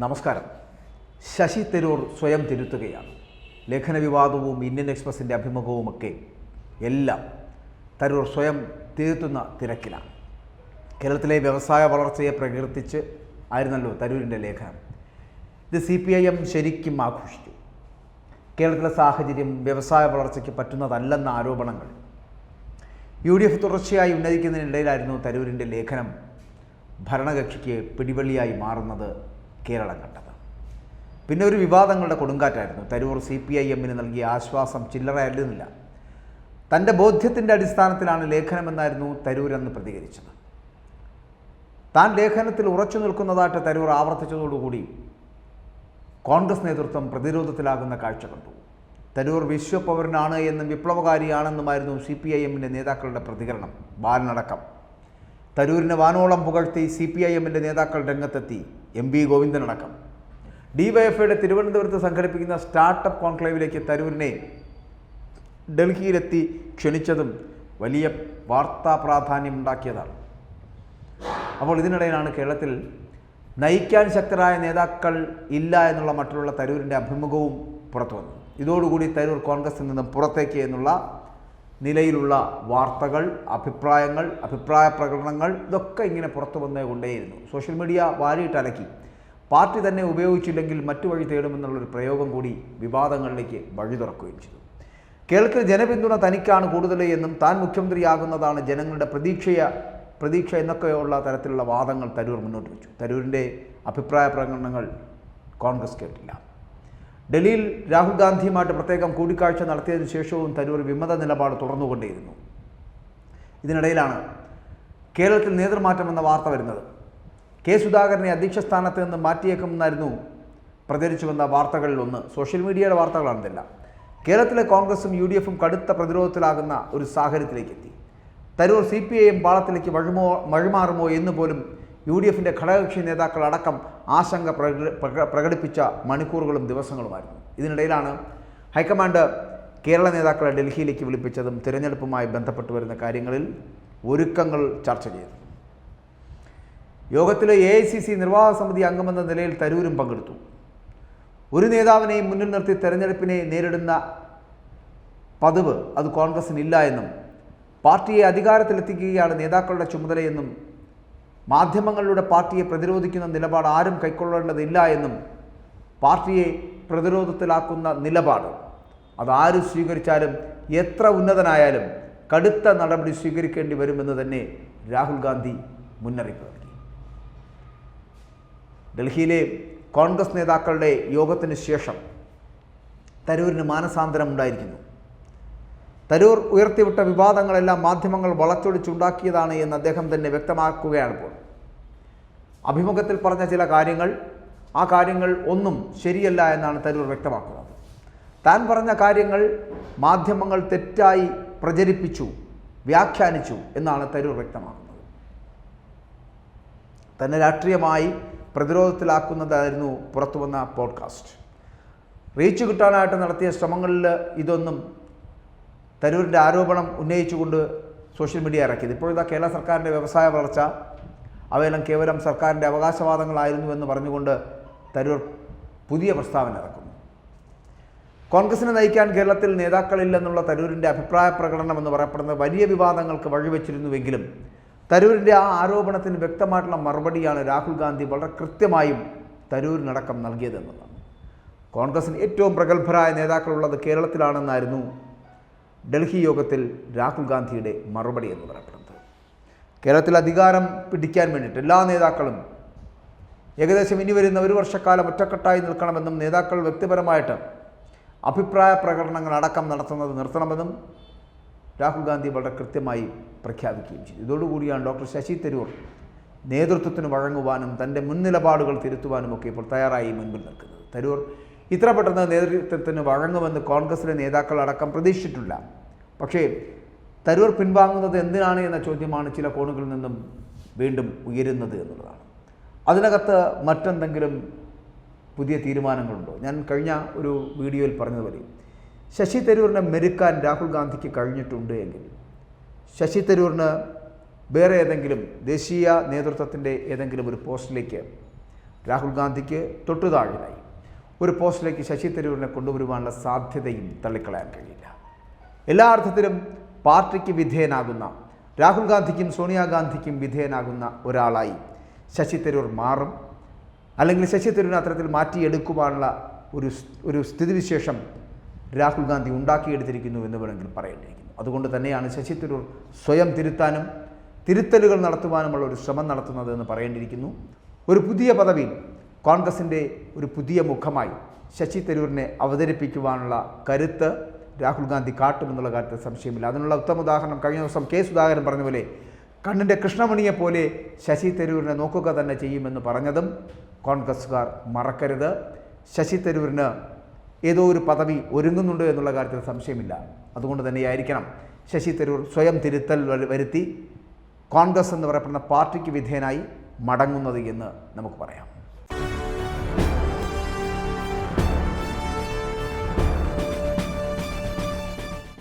നമസ്കാരം. ശശി തരൂർ സ്വയം തിരുത്തുകയാണ്. ലേഖന വിവാദവും ഇന്ത്യൻ എക്സ്പ്രസിന്റെ അഭിമുഖവുമൊക്കെ എല്ലാം തരൂർ സ്വയം തിരുത്തുന്ന തിരക്കിലാണ്. കേരളത്തിലെ വ്യവസായ വളർച്ചയെ പ്രകീർത്തിച്ച് ആയിരുന്നല്ലോ തരൂരിന്റെ ലേഖനം. ഇത് സി പി ഐ എം ശരിക്കും ആഘോഷിച്ചു. കേരളത്തിലെ സാഹചര്യം വ്യവസായ വളർച്ചയ്ക്ക് പറ്റുന്നതല്ലെന്ന ആരോപണങ്ങൾ യു ഡി എഫ് തുടർച്ചയായി ഉന്നയിക്കുന്നതിനിടയിലായിരുന്നു തരൂരിന്റെ ലേഖനം ഭരണകക്ഷിക്ക് പിടിവള്ളിയായി മാറുന്നത് കേരളം കണ്ടത്. പിന്നെ ഒരു വിവാദങ്ങളുടെ കൊടുങ്കാറ്റായിരുന്നു. തരൂർ സി പി ഐ എമ്മിന് നൽകിയ ആശ്വാസം ചില്ലറയല്ലുന്നില്ല. തന്റെ ബോധ്യത്തിന്റെ അടിസ്ഥാനത്തിലാണ് ലേഖനമെന്നായിരുന്നു തരൂർ എന്ന് പ്രതികരിച്ചത്. താൻ ലേഖനത്തിൽ ഉറച്ചു നിൽക്കുന്നതായിട്ട് തരൂർ ആവർത്തിച്ചതോടുകൂടി കോൺഗ്രസ് നേതൃത്വം പ്രതിരോധത്തിലാകുന്ന കാഴ്ച കണ്ടു. തരൂർ വിശ്വപൗരനാണ് എന്നും വിപ്ലവകാരിയാണെന്നുമായിരുന്നു സി പി ഐ എമ്മിന്റെ നേതാക്കളുടെ പ്രതികരണം. ബാലനടക്കം. തരൂരിനെ വാനോളം പുകഴ്ത്തി സി പി ഐ എമ്മിന്റെ നേതാക്കൾ രംഗത്തെത്തി. എം ഗോവിന്ദൻ ഗോവിന്ദനടക്കം ഡിവൈഎഫ്ഐയുടെ തിരുവനന്തപുരത്ത് സംഘടിപ്പിക്കുന്ന സ്റ്റാർട്ടപ്പ് കോൺക്ലേവിലേക്ക് തരൂരിനെ ഡൽഹിയിലെത്തി ക്ഷണിച്ചതും വലിയ വാർത്താ പ്രാധാന്യം ഉണ്ടാക്കിയതാണ് അപ്പോൾ ഇതിനിടയിലാണ് കേരളത്തിൽ നയിക്കാൻ ശക്തരായ നേതാക്കൾ ഇല്ല എന്നുള്ള മറ്റുള്ള തരൂരിന്റെ അഭിമുഖവും പുറത്തു വന്നു ഇതോടുകൂടി തരൂർ കോൺഗ്രസിൽ നിന്നും പുറത്തേക്ക് എന്നുള്ള നിലയിലുള്ള വാർത്തകൾ അഭിപ്രായങ്ങൾ അഭിപ്രായ പ്രകടനങ്ങൾ ഇതൊക്കെ ഇങ്ങനെ പുറത്തു വന്നേ കൊണ്ടേയിരുന്നു. സോഷ്യൽ മീഡിയ വാരിയിട്ടലക്കി പാർട്ടി തന്നെ ഉപയോഗിച്ചില്ലെങ്കിൽ മറ്റു വഴി തേടുമെന്നുള്ളൊരു പ്രയോഗം കൂടി വിവാദങ്ങളിലേക്ക് വഴി തുറക്കുകയും ചെയ്തു. കേൾക്കൽ ജനപിന്തുണ തനിക്കാണ് കൂടുതൽ എന്നും താൻ മുഖ്യമന്ത്രിയാകുന്നതാണ് ജനങ്ങളുടെ പ്രതീക്ഷയ പ്രതീക്ഷ എന്നൊക്കെയുള്ള തരത്തിലുള്ള വാദങ്ങൾ തരൂർ മുന്നോട്ട് വെച്ചു. തരൂരിന്റെ അഭിപ്രായ പ്രകടനങ്ങൾ കോൺഗ്രസ് കേട്ടില്ല. ഡൽഹിയിൽ രാഹുൽ ഗാന്ധിയുമായിട്ട് പ്രത്യേകം കൂടിക്കാഴ്ച നടത്തിയതിനു ശേഷവും തരൂർ വിമത നിലപാട് തുടർന്നുകൊണ്ടേയിരുന്നു. ഇതിനിടയിലാണ് കേരളത്തിൽ നേതൃമാറ്റം എന്ന വാർത്ത വരുന്നത്. കെ സുധാകരനെ അധ്യക്ഷ സ്ഥാനത്ത് നിന്ന് മാറ്റിയേക്കുമെന്നായിരുന്നു പ്രചരിച്ചു വന്ന വാർത്തകളിൽ ഒന്ന്. സോഷ്യൽ മീഡിയയുടെ വാർത്തകളാണിതല്ല കേരളത്തിലെ കോൺഗ്രസും യു ഡി എഫും കടുത്ത പ്രതിരോധത്തിലാകുന്ന ഒരു സാഹചര്യത്തിലേക്ക് എത്തി Tharoor C P I M പാളത്തിലേക്ക് വഴുമോ വഴിമാറുമോ എന്ന് പോലും യു ഡി എഫിന്റെ ഘടകകക്ഷി നേതാക്കളടക്കം ആശങ്ക പ്രക- പ്രക- പ്രകടിപ്പിച്ച മണിക്കൂറുകളും ദിവസങ്ങളുമായിരുന്നു. ഇതിനിടയിലാണ് ഹൈക്കമാൻഡ് കേരള നേതാക്കളെ ഡൽഹിയിലേക്ക് വിളിപ്പിച്ചതും തിരഞ്ഞെടുപ്പുമായി ബന്ധപ്പെട്ട് വരുന്ന കാര്യങ്ങളിൽ ഒരുക്കങ്ങൾ ചർച്ച ചെയ്തു. യോഗത്തിലെ എ ഐ സി സി നിർവാഹക സമിതി അംഗമെന്ന നിലയിൽ തരൂരും പങ്കെടുത്തു. ഒരു നേതാവിനെയും മുന്നിൽ നിർത്തി തെരഞ്ഞെടുപ്പിനെ നേരിടുന്ന പതിവ് അത് കോൺഗ്രസിനില്ല എന്നും പാർട്ടിയെ അധികാരത്തിലെത്തിക്കുകയാണ് നേതാക്കളുടെ ചുമതലയെന്നും മാധ്യമങ്ങളിലൂടെ പാർട്ടിയെ പ്രതിരോധിക്കുന്ന നിലപാട് ആരും കൈക്കൊള്ളേണ്ടതില്ല എന്നും പാർട്ടിയെ പ്രതിരോധത്തിലാക്കുന്ന നിലപാട്. അതാര് സ്വീകരിച്ചാലും എത്ര ഉന്നതനായാലും കടുത്ത നടപടി സ്വീകരിക്കേണ്ടി വരുമെന്ന് തന്നെ രാഹുൽ ഗാന്ധി മുന്നറിയിപ്പ് നൽകി. ഡൽഹിയിലെ കോൺഗ്രസ് നേതാക്കളുടെ യോഗത്തിന് ശേഷം തരൂരിന് മാനസാന്തരം ഉണ്ടായിരിക്കുന്നു. തരൂർ ഉയർത്തിവിട്ട വിവാദങ്ങളെല്ലാം മാധ്യമങ്ങൾ വളച്ചൊടിച്ചുണ്ടാക്കിയതാണ് എന്ന് അദ്ദേഹം തന്നെ വ്യക്തമാക്കുകയാണ് ഇപ്പോൾ. അഭിമുഖത്തിൽ പറഞ്ഞ ചില കാര്യങ്ങൾ ആ കാര്യങ്ങൾ ഒന്നും ശരിയല്ല എന്നാണ് തരൂർ വ്യക്തമാക്കുന്നത്. താൻ പറഞ്ഞ കാര്യങ്ങൾ മാധ്യമങ്ങൾ തെറ്റായി പ്രചരിപ്പിച്ചു വ്യാഖ്യാനിച്ചു എന്നാണ് തരൂർ വ്യക്തമാക്കുന്നത്. തന്നെ രാഷ്ട്രീയമായി പ്രതിരോധത്തിലാക്കുന്നതായിരുന്നു പുറത്തുവന്ന പോഡ്കാസ്റ്റ്. റീച്ച് കിട്ടാനായിട്ട് നടത്തിയ ശ്രമങ്ങളിൽ ഇതൊന്നും തരൂരിന്റെ ആരോപണം ഉന്നയിച്ചുകൊണ്ട് സോഷ്യൽ മീഡിയ ഇറക്കിയത്. ഇപ്പോഴിതാ കേരള സർക്കാരിന്റെ വ്യവസായ വളർച്ച അവയെല്ലാം കേവലം സർക്കാരിന്റെ അവകാശവാദങ്ങളായിരുന്നു എന്ന് പറഞ്ഞുകൊണ്ട് തരൂർ പുതിയ പ്രസ്താവന ഇറക്കുന്നു. കോൺഗ്രസിനെ നയിക്കാൻ കേരളത്തിൽ നേതാക്കളില്ലെന്നുള്ള തരൂരിന്റെ അഭിപ്രായ പ്രകടനം എന്ന് പറയപ്പെടുന്ന വലിയ വിവാദങ്ങൾക്ക് വഴിവെച്ചിരുന്നുവെങ്കിലും തരൂരിന്റെ ആ ആരോപണത്തിന് വ്യക്തമായിട്ടുള്ള മറുപടിയാണ് രാഹുൽ ഗാന്ധി വളരെ കൃത്യമായും തരൂരിനടക്കം നൽകിയതെന്നുള്ളതാണ്. കോൺഗ്രസിന് ഏറ്റവും പ്രഗത്ഭരായ നേതാക്കളുള്ളത് കേരളത്തിലാണെന്നായിരുന്നു ഡൽഹി യോഗത്തിൽ രാഹുൽ ഗാന്ധിയുടെ മറുപടി എന്ന് പറയപ്പെടുന്നത്. കേരളത്തിൽ അധികാരം പിടിക്കാൻ വേണ്ടിയിട്ട് എല്ലാ നേതാക്കളും ഏകദേശം ഇനി വരുന്ന ഒരു വർഷക്കാലം ഒറ്റക്കെട്ടായി നിൽക്കണമെന്നും നേതാക്കൾ വ്യക്തിപരമായിട്ട് അഭിപ്രായ പ്രകടനങ്ങൾ അടക്കം നടത്തുന്നത് നിർത്തണമെന്നും രാഹുൽ ഗാന്ധി വളരെ കൃത്യമായി പ്രഖ്യാപിക്കുകയും ചെയ്തു. ഇതോടുകൂടിയാണ് ഡോക്ടർ ശശി തരൂർ നേതൃത്വത്തിന് വഴങ്ങുവാനും തന്റെ മുൻനിലപാടുകൾ തിരുത്തുവാനും ഒക്കെ ഇപ്പോൾ തയ്യാറായി മുൻപിൽ നിൽക്കുന്നത്. തരൂർ ഇത്ര പെട്ടെന്ന് നേതൃത്വത്തിന് വഴങ്ങുമെന്ന് കോൺഗ്രസിലെ നേതാക്കൾ അടക്കം പ്രതീക്ഷിച്ചിട്ടില്ല. പക്ഷേ തരൂർ പിൻവാങ്ങുന്നത് എന്തിനാണ് എന്ന ചോദ്യമാണ് ചില കോണുകളിൽ നിന്നും വീണ്ടും ഉയരുന്നത് എന്നുള്ളതാണ്. അതിനകത്ത് മറ്റെന്തെങ്കിലും പുതിയ തീരുമാനങ്ങളുണ്ടോ? ഞാൻ കഴിഞ്ഞ ഒരു വീഡിയോയിൽ പറഞ്ഞതുപോലെ ശശി തരൂരിനെ മെരുക്കാൻ രാഹുൽ ഗാന്ധിക്ക് കഴിഞ്ഞിട്ടുണ്ട് എങ്കിൽ ശശി തരൂരിന് വേറെ ഏതെങ്കിലും ദേശീയ നേതൃത്വത്തിന്റെ ഏതെങ്കിലും ഒരു പോസ്റ്റിലേക്ക് രാഹുൽ ഗാന്ധിക്ക് തൊട്ടുതാഴിലായി ഒരു പോസ്റ്റിലേക്ക് ശശി തരൂരിനെ കൊണ്ടുവരുവാനുള്ള സാധ്യതയും തള്ളിക്കളയാൻ കഴിയില്ല. എല്ലാ അർത്ഥത്തിലും പാർട്ടിക്ക് വിധേയനാകുന്ന രാഹുൽ ഗാന്ധിക്കും സോണിയാഗാന്ധിക്കും വിധേയനാകുന്ന ഒരാളായി ശശി തരൂർ മാറും. അല്ലെങ്കിൽ ശശി തരൂരിനെ അത്തരത്തിൽ മാറ്റിയെടുക്കുവാനുള്ള ഒരു ഒരു സ്ഥിതിവിശേഷം രാഹുൽ ഗാന്ധി ഉണ്ടാക്കിയെടുത്തിരിക്കുന്നു എന്ന് വേണമെങ്കിൽ പറയേണ്ടിയിരിക്കുന്നു. അതുകൊണ്ട് തന്നെയാണ് ശശി തരൂർ സ്വയം തിരുത്താനും തിരുത്തലുകൾ നടത്തുവാനുമുള്ള ഒരു ശ്രമം നടത്തുന്നത് എന്ന് പറയേണ്ടിയിരിക്കുന്നു. ഒരു പുതിയ പദവി കോൺഗ്രസിന്റെ ഒരു പുതിയ മുഖമായി ശശി തരൂരിനെ അവതരിപ്പിക്കുവാനുള്ള കരുത്ത് രാഹുൽ ഗാന്ധി കാട്ടുമെന്നുള്ള കാര്യത്തിൽ സംശയമില്ല. അതിനുള്ള ഉത്തമ ഉദാഹരണം കഴിഞ്ഞ ദിവസം കെ സുധാകരൻ പറഞ്ഞ പോലെ കണ്ണിന്റെ കൃഷ്ണമണിയെ പോലെ ശശി തരൂരിനെ നോക്കുക തന്നെ ചെയ്യുമെന്ന് പറഞ്ഞതും കോൺഗ്രസ്സുകാർ മറക്കരുത്. ശശി തരൂരിന് ഏതോ ഒരു പദവി ഒരുങ്ങുന്നുണ്ട് എന്നുള്ള കാര്യത്തിൽ സംശയമില്ല. അതുകൊണ്ട് തന്നെയായിരിക്കണം ശശി തരൂർ സ്വയം തിരുത്തൽ വരുത്തി കോൺഗ്രസ് എന്ന് പറയപ്പെടുന്ന പാർട്ടിക്ക് വിധേയനായി മടങ്ങുന്നത് എന്ന് നമുക്ക് പറയാം.